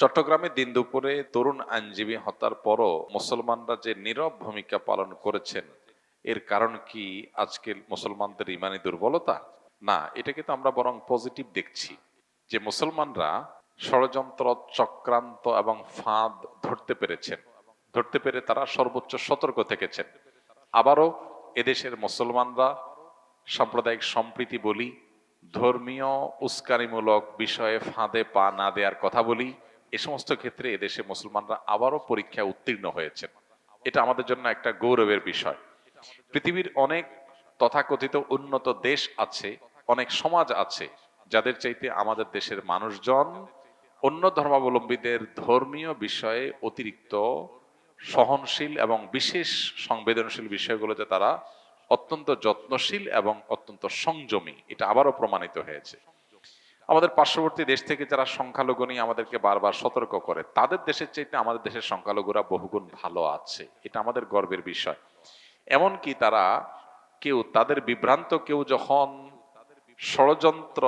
চট্টগ্রামে দিন দুপুরে তরুণ আইনজীবী হত্যার পরও মুসলমানরা যে নীরব ভূমিকা পালন করেছেন, এর কারণ কি আজকের মুসলমানদের ইমানি দুর্বলতা? না এটাকে তো আমরা বরং পজিটিভ দেখছি যে মুসলমানরা ষড়যন্ত্র, চক্রান্ত এবং ফাঁদ ধরতে পেরেছেন। ধরতে পেরে তারা সর্বোচ্চ সতর্ক থেকেছেন। আবারও এদেশের মুসলমানরা সাম্প্রদায়িক সম্প্রীতি বলি, ধর্মীয় উস্কানিমূলক বিষয়ে ফাঁদে পা না দেওয়ার কথা বলি এ সমস্ত ক্ষেত্রে এদেশে মুসলমানরা আবারও পরীক্ষায় উত্তীর্ণ হয়েছেন। এটা আমাদের জন্য একটা গৌরবের বিষয়। পৃথিবীর অনেক তথাকথিত উন্নত দেশ আছে, অনেক সমাজ আছে, যাদের চাইতে আমাদের দেশের মানুষজন অন্য ধর্মাবলম্বীদের ধর্মীয় বিষয়ে অতিরিক্ত সহনশীল এবং বিশেষ সংবেদনশীল বিষয়গুলোতে তারা অত্যন্ত যত্নশীল এবং অত্যন্ত সংযমী। এটা আবারও প্রমাণিত হয়েছে। আমাদের পার্শ্ববর্তী দেশ থেকে যারা সংখ্যালঘু নিয়ে আমাদেরকে বারবার সতর্ক করে, তাদের দেশের চাইতে আমাদের দেশের সংখ্যালঘুরা বহুগুণ ভালো আছে। এটা আমাদের গর্বের বিষয়। এমনকি তারা কেউ, তাদের বিভ্রান্ত কেউ যখন ষড়যন্ত্র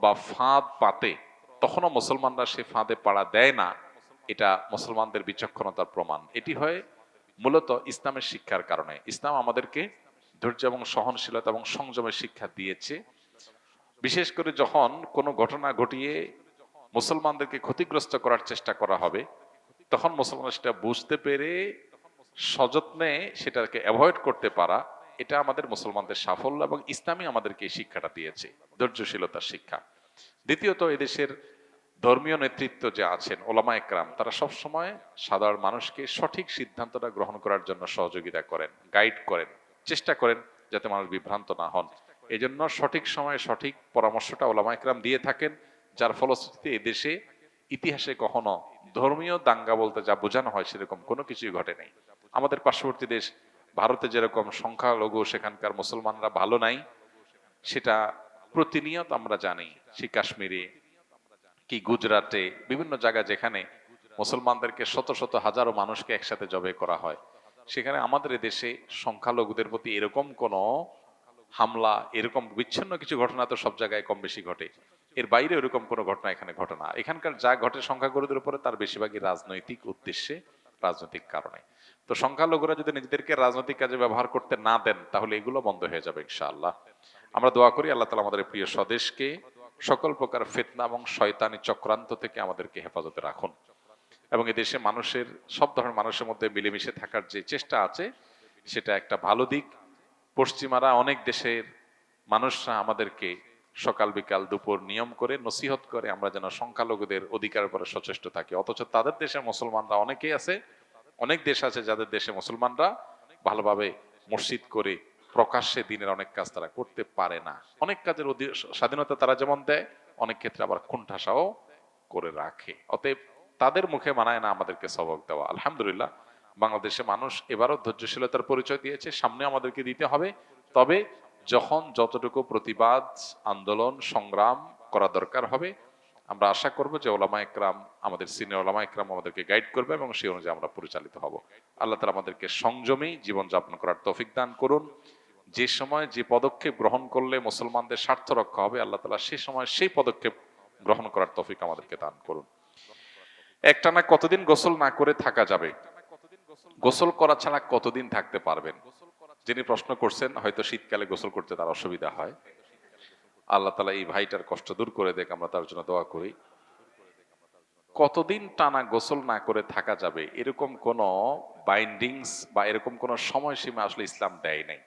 বা ফাঁদ পাতে, তখনও মুসলমানরা সে ফাঁদে পাড়া দেয় না। এটা মুসলমানদের বিচক্ষণতার প্রমাণ। এটি হয় মূলত ইসলামের শিক্ষার কারণে। ইসলাম আমাদেরকে ধৈর্য এবং সহনশীলতা এবং সংযমের শিক্ষা দিয়েছে। বিশেষ করে যখন কোনো ঘটনা ঘটিয়ে মুসলমানদেরকে ক্ষতিগ্রস্ত করার চেষ্টা করা হবে, তখন মুসলমান সেটা বুঝতে পেরে সযত্নে সেটাকে অ্যাভয়েড করতে পারা, এটা আমাদের মুসলমানদের সাফল্য এবং ইসলামই আমাদেরকে এই শিক্ষাটা দিয়েছে, ধৈর্যশীলতার শিক্ষা। দ্বিতীয়ত, এদেশের ধর্মীয় নেতৃত্ব যে আছেন, ওলামা একরাম, তারা সব সময় সাধারণ মানুষকে সঠিক সিদ্ধান্তটা গ্রহণ করার জন্য সহযোগিতা করেন গাইড করেন, চেষ্টা করেন যাতে মানুষ বিভ্রান্ত না হন। এই জন্য সঠিক সময়ে সঠিক পরামর্শটা ওলামা একরাম দিয়ে থাকেন, যার ফলশ্রুতিতে এদেশে ইতিহাসে কখনো ধর্মীয় দাঙ্গা বলতে যা বোঝানো হয় সেরকম কোনো কিছুই ঘটে নেই। আমাদের পার্শ্ববর্তী দেশ ভারতে যেরকম সংখ্যালঘু সেখানকার মুসলমানরা ভালো নাই, সেটা প্রতিনিয়ত আমরা জানি সে কাশ্মীরে, কি গুজরাটে, বিভিন্ন জায়গায় যেখানে মুসলমানদেরকে শত শত হাজারো মানুষকে একসাথে জবে করা হয়। সেখানে আমাদের দেশে সংখ্যালঘুদের প্রতি এরকম কোনো হামলা, এরকম বিচ্ছিন্ন কিছু ঘটনা তো সব জায়গায় কম বেশি ঘটে। এর বাইরে এরকম কোনো ঘটনা এখানে ঘটে না। এখানকার যা ঘটে সংখ্যাগুরুদের উপরে তার বেশিরভাগই রাজনৈতিক উদ্দেশ্যে, রাজনৈতিক কারণে। তো সংখ্যালঘুরা যদি নিজেদেরকে রাজনৈতিক কাজে ব্যবহার করতে না দেন, তাহলে এগুলো বন্ধ হয়ে যাবে ইনশাআল্লাহ। আমরা দোয়া করি আল্লাহ তালা আমাদের প্রিয় স্বদেশকে সকল প্রকার ফেতনা এবং শয়তানি চক্রান্ত থেকে আমাদেরকে হেফাজতে রাখুন। এবং এদেশে মানুষের, সব ধরনের মানুষের মধ্যে মিলেমিশে থাকার যে চেষ্টা আছে, সেটা একটা ভালো দিক। পশ্চিমারা অনেক দেশের মানুষরা আমাদেরকে সকাল বিকাল দুপুর নিয়ম করে নসিহত করে আমরা যেন সংখ্যালঘুদের অধিকার উপরে সচেষ্ট থাকি। অথচ তাদের দেশের মুসলমানরা অনেকেই আছে, অনেক দেশ আছে যাদের দেশে মুসলমানরা ভালোভাবে মসজিদ করে প্রকাশ্যে দিনের অনেক কাজ তারা করতে পারে না। অনেক কাজের স্বাধীনতা তারা যেমন দেয়, অনেক ক্ষেত্রে আবার কুণ্ঠাসাও করে রাখে। অতএব তাদের মুখে মানায় না আমাদেরকে সবক দেওয়া। আলহামদুলিল্লাহ বাংলাদেশে মানুষ এবারও ধৈর্যশীলতার পরিচয় দিয়েছে, সামনে আমাদেরকে দিতে হবে। তবে যখন যতটুকু প্রতিবাদ, আন্দোলন, সংগ্রাম করা দরকার হবে, আমরা আশা করব যে ওলামা একরাম, আমাদের সিনিয়র ওলামা একরাম আমাদেরকে গাইড করবে এবং সেই অনুযায়ী আমরা পরিচালিত হব। আল্লাহ তালা আমাদেরকে সংযমী জীবনযাপন করার তৌফিক দান করুন। যে সময় যে পদক্ষেপ গ্রহণ করলে মুসলমানদের স্বার্থ রক্ষা হবে, আল্লাহ তালা সেই সময় সেই পদক্ষেপ গ্রহণ করার তৌফিক আমাদেরকে দান করুন। একটানা কতদিন গোসল না করে থাকা যাবে? গোসল করা ছাড়া কতদিন থাকতে পারবেন? যিনি প্রশ্ন করছেন, হয়তো শীতকালে গোসল করতে তার অসুবিধা হয়। আল্লাহ তালা এই ভাইটার কষ্ট দূর করে দেখ আমরা তার জন্য দোয়া করি। কতদিন টানা গোসল না করে থাকা যাবে? এরকম কোন বাইন্ডিংস বা এরকম কোন সময়সীমা আসলে ইসলাম দেয় নাই।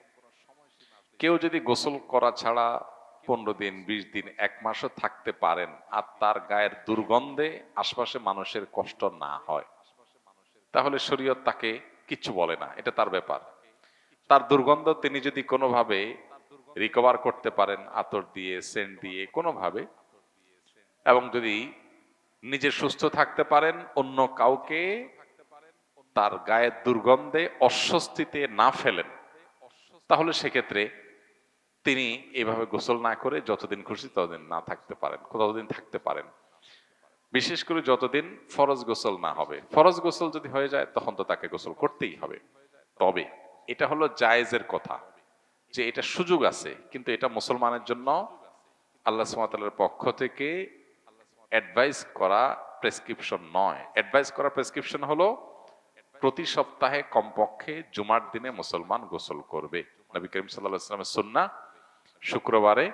কেউ যদি গোসল করা ছাড়া পনেরো দিন, বিশ দিন, এক মাসও থাকতে পারেন, আর তার গায়ের দুর্গন্ধে আশপাশে মানুষের কষ্ট না হয়। তাহলে শরীয়ত তাকে কিচ্ছু বলে না, এটা তার ব্যাপার। তার দুর্গন্ধ তিনি যদি কোনোভাবে রিকভার করতে পারেন, আতর দিয়ে, সেন্ট দিয়ে, কোনোভাবে, এবং যদি নিজে সুস্থ থাকতে পারেন, অন্য কাউকে তার গায়ের দুর্গন্ধে অস্বস্তিতে না ফেলেন, তাহলে সেক্ষেত্রে তিনি এভাবে গোসল না করে যতদিন খুশি ততদিন না থাকতে পারেন ততদিন থাকতে পারেন। বিশেষ করে যতদিন ফরজ গোসল না হবে। ফরজ গোসল যদি হয়ে যায়, তখন তো তাকে গোসল করতেই হবে। তবে এটা হলো জায়েজের কথা, যে এটা সুযোগ আছে, কিন্তু এটা মুসলমানের জন্য আল্লাহ সুমাতালের পক্ষ থেকে অ্যাডভাইস করা প্রেসক্রিপশন নয়। অ্যাডভাইস করা প্রেসক্রিপশন হলো, প্রতি সপ্তাহে কমপক্ষে জুমার দিনে মুসলমান গোসল করবে। নবী করিম সাল্লাহ ইসলামের সুন্না শুক্রবারে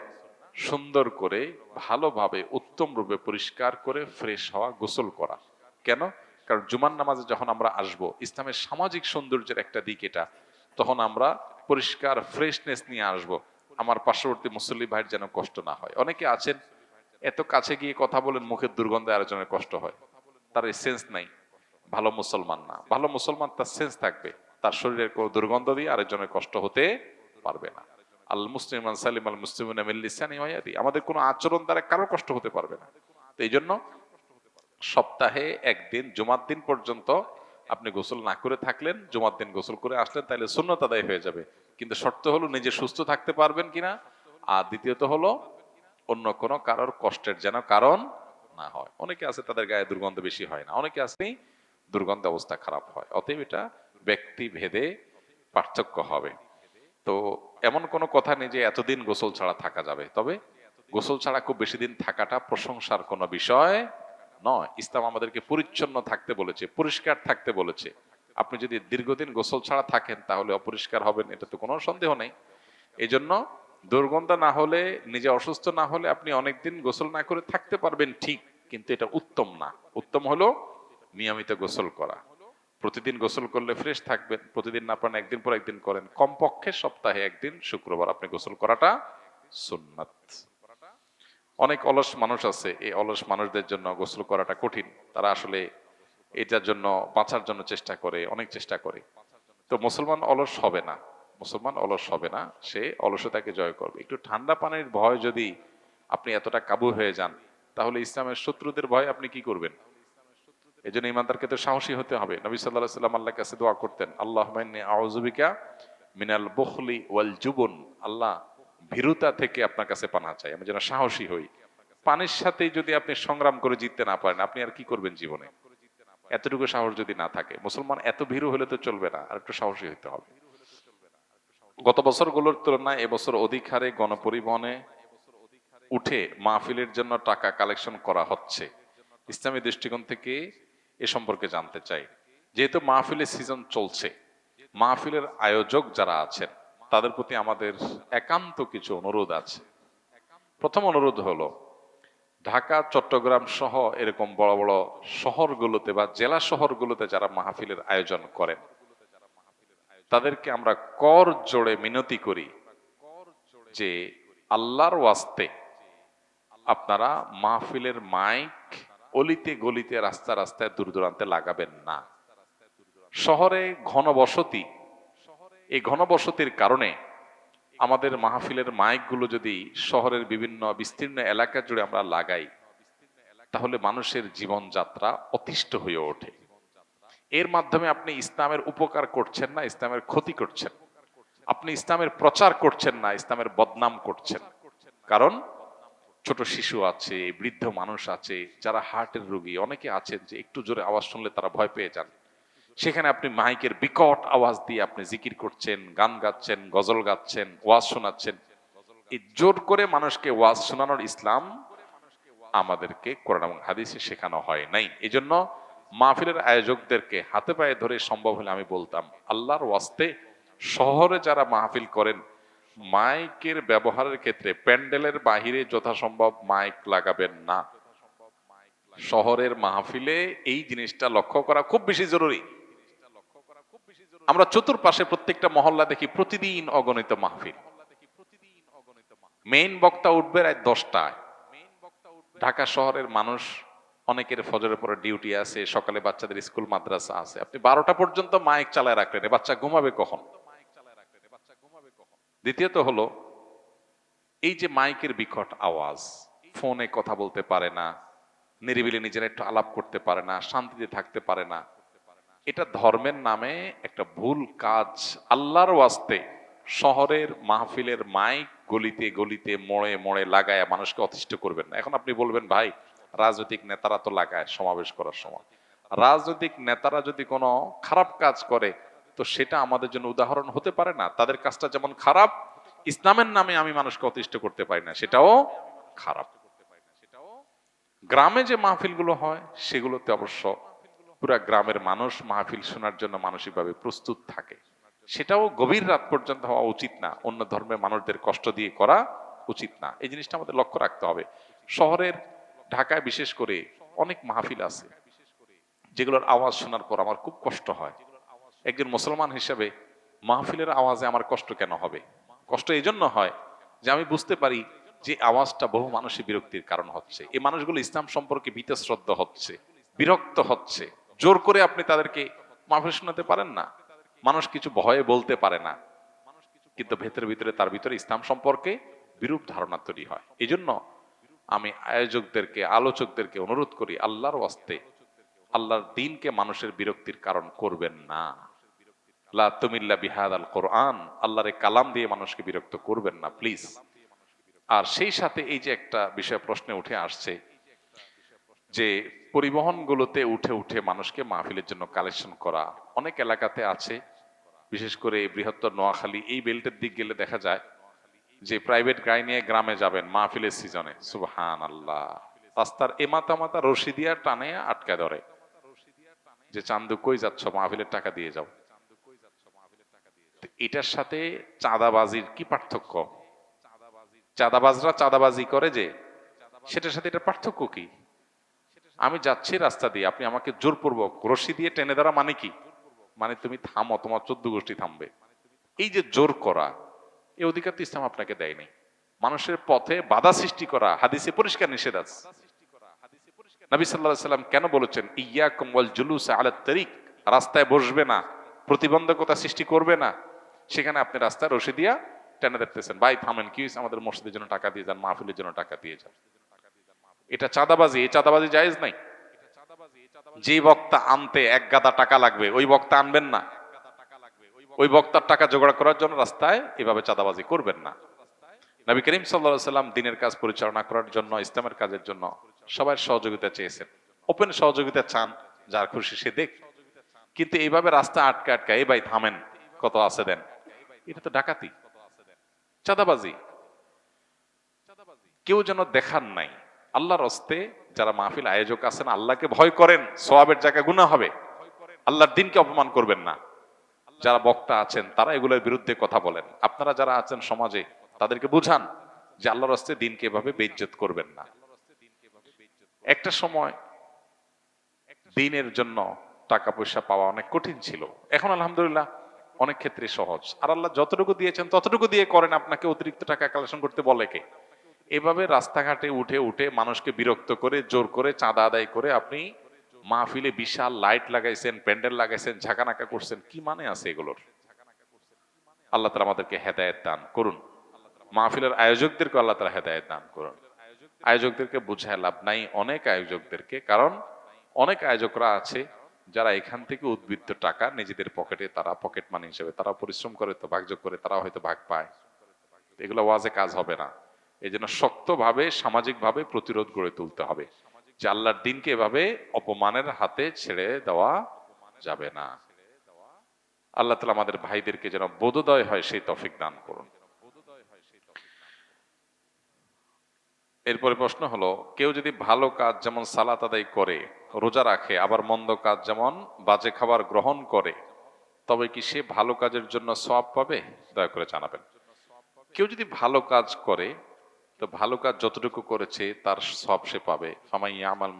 সুন্দর করে, ভালোভাবে উত্তম রূপে পরিষ্কার করে ফ্রেশ হওয়া, গোসল করা। কেন? কারণ জুমার নামাজে যখন আমরা আসব, ইসলামের সামাজিক সৌন্দর্যের একটা দিক এটা। তখন আমরা পরিষ্কার ফ্রেশনেস নিয়ে আসব। আমার পার্শ্ববর্তী মুসল্লি ভাইয়ের যেন কষ্ট না হয়। অনেকে আছেন, এত কাছে গিয়ে কথা বলেন, মুখের দুর্গন্ধে আরেকজনের কষ্ট হয়। তার এই সেন্স নাই। ভালো মুসলমান না। ভালো মুসলমান, তার সেন্স থাকবে। তার শরীরের কোনো দুর্গন্ধ দিয়ে আরেকজনের কষ্ট হতে পারবে না। আল মুসলিম সালিম আল মুসলিম আমাদের কোনো আচরণ দ্বারা কারও কষ্ট হতে পারবে না। তো এই জন্য সপ্তাহে একদিন, জুমার দিন পর্যন্ত আপনি গোসল না করে থাকলেন, জুমার দিন গোসল করে আসলেন তাহলে শূন্যত আদায় হয়ে যাবে। কিন্তু শর্ত হলো নিজে সুস্থ থাকতে পারবেন কিনা, আর দ্বিতীয়ত হলো অন্য কোনো কারোর কষ্টের যেন কারণ না হয়। অনেকে আছে তাদের গায়ে দুর্গন্ধ বেশি হয় না, অনেকে আছে দুর্গন্ধ অবস্থা খারাপ হয়। অতএব এটা ব্যক্তি ভেদে পার্থক্য হবে। তো এমন কোনো কথা নেই যে এতদিন গোসল ছাড়া থাকা যাবে। তবে গোসল ছাড়া খুব বেশি দিন থাকাটা প্রশংসার কোনো বিষয় নয়। ইসলাম আমাদেরকে পরিচ্ছন্ন থাকতে বলেছে, পরিষ্কার থাকতে বলেছে। আপনি যদি দীর্ঘদিন গোসল ছাড়া থাকেন তাহলে অপরিষ্কার হবেন, এটা তো কোনো সন্দেহ নেই। এই জন্য দুর্গন্ধ না হলে, নিজে অসুস্থ না হলে আপনি অনেকদিন গোসল না করে থাকতে পারবেন ঠিক, কিন্তু এটা উত্তম না। উত্তম হলো নিয়মিত গোসল করা। প্রতিদিন গোসল করলে ফ্রেশ থাকবেন, প্রতিদিন না পারেন একদিন পর একদিন করেন। কমপক্ষে সপ্তাহে একদিন, শুক্রবার আপনি গোসল করাটা সুন্নাত। অনেক অলস মানুষ আছে, এই অলস মানুষদের জন্য গোসল করাটা কঠিন। তারা আসলে এটার জন্য বাঁচার জন্য চেষ্টা করে, অনেক চেষ্টা করে। তো মুসলমান অলস হবে না। মুসলমান অলস হবে না, সে অলসতাকে জয় করবে। একটু ঠান্ডা পানির ভয় যদি আপনি এতটা কাবু হয়ে যান, তাহলে ইসলামের শত্রুদের ভয় আপনি কি করবেন? এই জন্য ইমানদারকে তো সাহসী হতে হবে। নবী সাল্লাহ সাল্লাম আল্লাহ কাছে দোয়া করতেন আল্লাহ আউজুবিকা মিনাল বখলি ওয়াল জুবন। আল্লাহ ভীরুতা থেকে আপনার কাছে পানা চাই, আমি যেন সাহসী হই। পানির সাথেই যদি আপনি সংগ্রাম করে জিততে না পারেন, আপনি আর কি করবেন জীবনে? এতটুকু সাহস যদি না থাকে, মুসলমান এত ভীরু হলে তো চলবে না, আর একটু সাহসী হতে হবে। গত বছরগুলোর তুলনায় এবছর অধিক হারে গণপরিবহনে উঠে মাহফিলের জন্য টাকা কালেকশন করা হচ্ছে। ইসলামী দৃষ্টিকোণ থেকে এ সম্পর্কে জানতে চাই। যেহেতু মাহফিলের সিজন চলছে, মাহফিলের আয়োজক যারা আছেন, তাদের প্রতি আমাদের একান্ত কিছু অনুরোধ আছে। প্রথম অনুরোধ হলো, ঢাকা, চট্টগ্রাম সহ এরকম বড় বড় শহরগুলোতে বা জেলা শহরগুলোতে যারা মাহফিলের আয়োজন করেন, তাদেরকে আমরা কর জোড়ে মিনতি করি যে আল্লাহর ওয়াস্তে আপনারা মাহফিলের মাইক অলিতে গলিতে রাস্তা রাস্তায় দূর দূরান্তে লাগাবেন না। শহরে ঘনবসতি, এই ঘনবসতির কারণে আমাদের মাহফিলের মাইকগুলো যদি শহরের বিভিন্ন বিস্তীর্ণ এলাকা জুড়ে আমরা লাগাই, তাহলে মানুষের জীবনযাত্রা অতিষ্ঠ হয়ে ওঠে। এর মাধ্যমে আপনি ইসলামের উপকার করছেন না, ইসলামের ক্ষতি করছেন। আপনি ইসলামের প্রচার করছেন না, ইসলামের বদনাম করছেন। কারণ ছোট শিশু আছে, বৃদ্ধ মানুষ আছে, যারা হার্টের রোগী, অনেকে আছেন যে একটু জোরে আওয়াজ শুনলে তারা ভয় পেয়ে যান। সেখানে আপনি মাইকের বিকট আওয়াজ দিয়ে আপনি জিকির করছেন, গান গাচ্ছেন, গজল গাচ্ছেন, ওয়াজ শোনাচ্ছেন। এই জোর করে মানুষকে ওয়াজ শোনানোর ইসলাম আমাদেরকে কোরআন এবং হাদিসে শেখানো হয় নাই। এই জন্য মাহফিলের আয়োজকদেরকে হাতে পায়ে ধরে সম্ভব হলে আমি বলতাম, আল্লাহর ওয়াস্তে শহরে যারা মাহফিল করেন মাইকের ব্যবহারের ক্ষেত্রে প্যান্ডেলের বাহিরে যথাসম্ভব মাইক লাগাবেন না। শহরের মাহফিলে এই জিনিসটা লক্ষ্য করা খুব বেশি জরুরি। আমরা চতুর্পাশে প্রত্যেকটা মহল্লা দেখি প্রতিদিন অগণিত মাহফিল। মেইন বক্তা উঠবে রায় দশটায়। ঢাকা শহরের মানুষ অনেকের ফজরের পরে ডিউটি আছে, সকালে বাচ্চাদের স্কুল, মাদ্রাসা আছে। আপনি বারোটা পর্যন্ত মাইক চালায় রাখলেন বাচ্চা ঘুমাবে কখন? দ্বিতীয়ত হলো, এই যে মাইকের বিকট আওয়াজ, ফোনে কথা বলতে পারে না, নিরিবিলি নিজেরা একটু আলাপ করতে পারে না, শান্তিতে থাকতে পারে না, এটা ধর্মের নামে একটা ভুল কাজ। আল্লাহর ওয়াস্তে শহরের মাহফিলের মাইক গলিতে গলিতে মোড়ে মোড়ে লাগায় মানুষকে অতিষ্ঠ করবেন না। এখন আপনি বলবেন, ভাই, রাজনৈতিক নেতারা তো লাগায় সমাবেশ করার সময়। রাজনৈতিক নেতারা যদি কোনো খারাপ কাজ করে তো সেটা আমাদের জন্য উদাহরণ হতে পারে না। তাদের কাজটা যেমন খারাপ, ইসলামের নামে আমি মানুষকে অতিষ্ঠ করতে পারি না, সেটাও খারাপ। গ্রামে যে মাহফিলগুলো হয়, সেগুলোতে অবশ্য পুরা গ্রামের মানুষ মাহফিল শোনার জন্য মানসিকভাবে প্রস্তুত থাকে। সেটাও গভীর রাত পর্যন্ত হওয়া উচিত না, অন্য ধর্মের মানুষদের কষ্ট দিয়ে করা উচিত না। এই জিনিসটা আমাদের লক্ষ্য রাখতে হবে। শহরের, ঢাকায় বিশেষ করে অনেক মাহফিল আছে, যেগুলোর আওয়াজ শোনার পর আমার খুব কষ্ট হয়। একজন মুসলমান হিসেবে মাহফিলের আওয়াজে আমার কষ্ট কেন হবে? কষ্ট এই জন্য হয় যে আমি বুঝতে পারি যে আওয়াজটা বহু মানুষের বিরক্তির কারণ হচ্ছে। এই মানুষগুলো ইসলাম সম্পর্কে ভীতশ্রদ্ধ হচ্ছে, বিরক্ত হচ্ছে। জোর করে আপনি তাদেরকে মাহফিল শোনাতে পারেন না। মানুষ কিছু ভয়ে বলতে পারে না। কিন্তু ভেতরে ভিতরে তার ভিতরে ইসলাম সম্পর্কে বিরূপ ধারণা তৈরি হয়। এই জন্য আমি আয়োজকদেরকে, আলোচকদেরকে অনুরোধ করি, আল্লাহর ওয়াস্তে আল্লাহর দিনকে মানুষের বিরক্তির কারণ করবেন না। লা বিহাদ আল কোরআন। আল্লাহর কালাম দিয়ে মানুষকে বিরক্ত করবেন না প্লিজ আর সেই সাথে এই যে একটা বিষয় প্রশ্নে উঠে আসছে যে পরিবহনগুলোতে উঠে উঠে মানুষকে মাহফিলের জন্য কালেকশন করা, অনেক এলাকাতে আছে, বিশেষ করে বৃহত্তর নোয়াখালী, এই বেল্টের দিক গেলে দেখা যায় যে প্রাইভেট গাড়ি নিয়ে গ্রামে যাবেন মাহফিলের সিজনে সুবহান আল্লাহ রাস্তার এমাতা মাতা রশি দিয়া টানে আটকা ধরে। যে চান্দু কই যাচ্ছ, মাহফিলের টাকা দিয়ে যাও। এটার সাথে চাঁদাবাজির কি পার্থক্য? চাঁদাবাজরা চাঁদাবাজি করে যে, সেটার সাথে এটা পার্থক্য কি? আমি যাচ্ছি রাস্তা দিয়ে, আপনি আমাকে জোরপূর্বক রশি দিয়ে টেনে ধরা মানে কি? মানে তুমি থামো, তোমার চোদ্দ গোষ্ঠী থামবে। এই যে জোর করা এই অধিকার তো ইসলাম আপনাকে দেয়নি। মানুষের পথে বাধা সৃষ্টি করা, হাদিসে পরিষ্কার নিষেধ আছে। নবী সাল্লাহ সাল্লাম কেন বলেছেন ইয়া কম্বল জুলুস আলা তরিক রাস্তায় বসবে না। প্রতিবন্ধকতা সৃষ্টি করবে না, সেখানে আপনি রাস্তায় রশি দিয়া টেনে দেখতেছেন, ভাই, থামেন, কি আমাদের মসজিদের জন্য টাকা দিয়ে যান, মাহফিলের জন্য টাকা দিয়ে যান। এটা চাঁদাবাজি, এই চাঁদাবাজি জায়েজ নাই। যে বক্তা আনতে এক গাদা টাকা লাগবে, ওই বক্তা আনবেন না। ওই বক্তার টাকা জোগাড় করার জন্য রাস্তায় এভাবে চাঁদাবাজি করবেন না। নবী করিম সাল্লা সাল্লাম দিনের কাজ পরিচালনা করার জন্য, ইসলামের কাজের জন্য সবাই সহযোগিতা চেয়েছেন। ওপেন সহযোগিতা চান, যার খুশি সে দেখ কিন্তু এইভাবে রাস্তা আটকা আটকা, এই ভাই থামেন, কত আছে দেন? এটা তো ডাকাতি, চাঁদাবাজি। কেউ যেন দেখার নাই। আল্লাহর হস্তে যারা মাহফিল আয়োজক আছেন, আল্লাহকে ভয় করেন সোয়াবের জায়গা গুণা হবে। আল্লাহর দিনকে অপমান করবেন না। যারা বক্তা আছেন, তারা এগুলোর বিরুদ্ধে কথা বলেন। আপনারা যারা আছেন সমাজে, তাদেরকে বুঝান যে আল্লাহর হস্তে দিনকে এভাবে বেইজ্জত করবেন না। একটা সময় দিনের জন্য টাকা পয়সা পাওয়া অনেক কঠিন ছিল। এখন আলহামদুলিল্লাহ অনেক ক্ষেত্রে সহজ। আর আল্লাহ যতটুকু দিয়েছেন, ততটুকু দিয়ে করেন আপনাকে অতিরিক্ত টাকা কালেকশন করতে বলে কে? এভাবে রাস্তাঘাটে উঠে উঠে মানুষকে বিরক্ত করে, জোর করে চাঁদা আদায় করে আপনি মাহফিলে বিশাল লাইট লাগাইছেন, প্যান্ডেল লাগাইছেন, ঝাঁকানাকা করছেন, কি মানে আছে এগুলোর? আল্লাহ তালা আমাদেরকে হেদায়ত দান করুন। মাহফিলের আয়োজকদেরকে আল্লাহ তালা হেদায়ত দান করুন। আয়োজকদেরকে বুঝায় লাভ নাই অনেক আয়োজকদেরকে, কারণ অনেক আয়োজকরা আছে যারা এখান থেকে উদ্বৃত্ত টাকা নিজেদের পকেটে তারা পকেট মানি হিসেবে, তারা পরিশ্রম করে তো ভাগযোগ করে তারা হয়তো ভাগ পায়। এগুলো ওয়াজে কাজ হবে না। এই জন্য শক্তভাবে, সামাজিকভাবে প্রতিরোধ গড়ে তুলতে হবে। যে আল্লাহর দিনকে এভাবে অপমানের হাতে ছেড়ে দেওয়া যাবে না। আল্লাহ তালা আমাদের ভাইদেরকে যেন বোধোদয় হয় সেই তফিক দান করুন। এরপরে প্রশ্ন হলো, কেউ যদি ভালো কাজ যেমন সালাত আদায় করে রোজা রাখে, আবার মন্দ কাজ যেমন বাজে খাবার গ্রহণ করে, তবে কি সে ভালো কাজের জন্য সব পাবে? দয়া করে জানাবেন। কেউ যদি ভালো কাজ করে, তো ভালো কাজ যতটুকু করেছে, তার সব সে পাবে। আমাল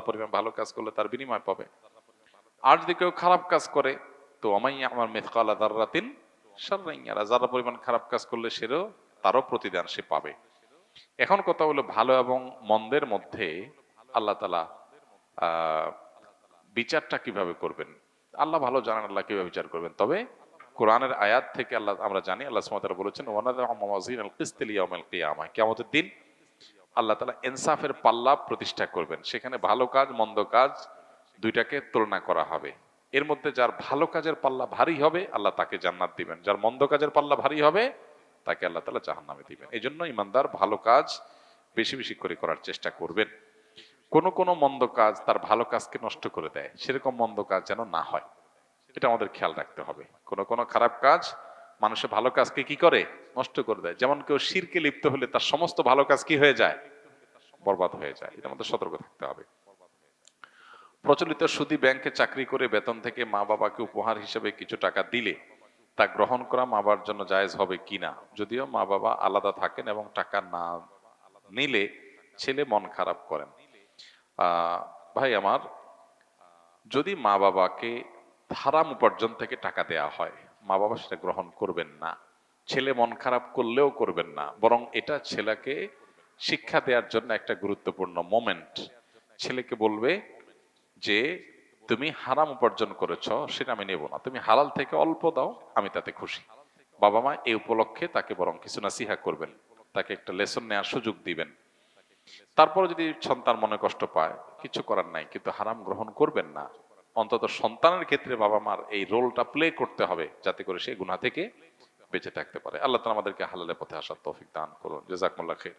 পরিমাণ ভালো কাজ করলে তার বিনিময় পাবে। আর যদি কেউ খারাপ কাজ করে, তো আমাইয়া আমার মেফকাল আদারাতিন সারাইয়ারা যারা পরিমাণ খারাপ কাজ করলে সেরও তারও প্রতিদান সে পাবে। এখন কথা হলো ভালো এবং মন্দের মধ্যে আল্লাহ তালা বিচারটা কীভাবে করবেন? আল্লাহ ভালো জানেন আল্লাহ কীভাবে বিচার করবেন। তবে কোরআনের আয়াত থেকে আল্লাহ, আমরা জানি, আল্লাহ বলেছেন কেমতের দিন আল্লাহ তালা ইনসাফের পাল্লা প্রতিষ্ঠা করবেন। সেখানে ভালো কাজ, মন্দ কাজ দুইটাকে তুলনা করা হবে। এর মধ্যে যার ভালো কাজের পাল্লা ভারী হবে, আল্লাহ তাকে জান্নাত দিবেন। যার মন্দ কাজের পাল্লা ভারী হবে, তাকে আল্লাহ তালা জাহান্নামে দিবেন। এই জন্য ইমানদার ভালো কাজ বেশি বেশি করে করার চেষ্টা করবেন। কোন কোন মন্দ কাজ তার ভালো কাজকে নষ্ট করে দেয়। সেরকম মন্দ কাজ যেন না হয়। এটা আমাদের খেয়াল রাখতে হবে। কোন কোন খারাপ কাজ মানুষের ভালো কাজকে কি করে? নষ্ট করে দেয়। যেমন কেউ শিরকে লিপ্ত হলে তার সমস্ত ভালো কাজ কি হয়ে যায়? বরবাদ হয়ে যায়। এটা আমাদের সতর্ক থাকতে হবে। প্রচলিত সুদী ব্যাংকে চাকরি করে বেতন থেকে মা বাবাকে উপহার হিসেবে কিছু টাকা দিলে তা গ্রহণ করা মা বাবার জন্য জায়েজ হবে কিনা যদিও মা বাবা আলাদা থাকেন এবং টাকা না নিলে ছেলে মন খারাপ করেন। ভাই আমার, যদি মা বাবাকে হারাম উপার্জন থেকে টাকা দেয়া হয়, মা বাবা সেটা গ্রহণ করবেন না। ছেলে মন খারাপ করলেও করবেন না। বরং এটা ছেলেকে শিক্ষা দেওয়ার জন্য একটা গুরুত্বপূর্ণ মোমেন্ট ছেলেকে বলবে যে, তুমি হারাম উপার্জন করেছ, সেটা আমি নেব না। তুমি হালাল থেকে অল্প দাও, আমি তাতে খুশি। বাবা মা এই উপলক্ষে তাকে বরং কিছু নাসিহা করবেন। তাকে একটা লেসন নেওয়ার সুযোগ দিবেন। তারপরে যদি সন্তান মনে কষ্ট পায়, কিছু করার নাই, কিন্তু হারাম গ্রহণ করবেন না, অন্তত সন্তানের ক্ষেত্রে বাবা মার এই রোলটা প্লে করতে হবে, যাতে করে সে গুনা থেকে বেঁচে থাকতে পারে। আল্লাহ তালা আমাদেরকে হালালে পথে আসার তৌফিক দান করুন। জেজাকমুল্লা খের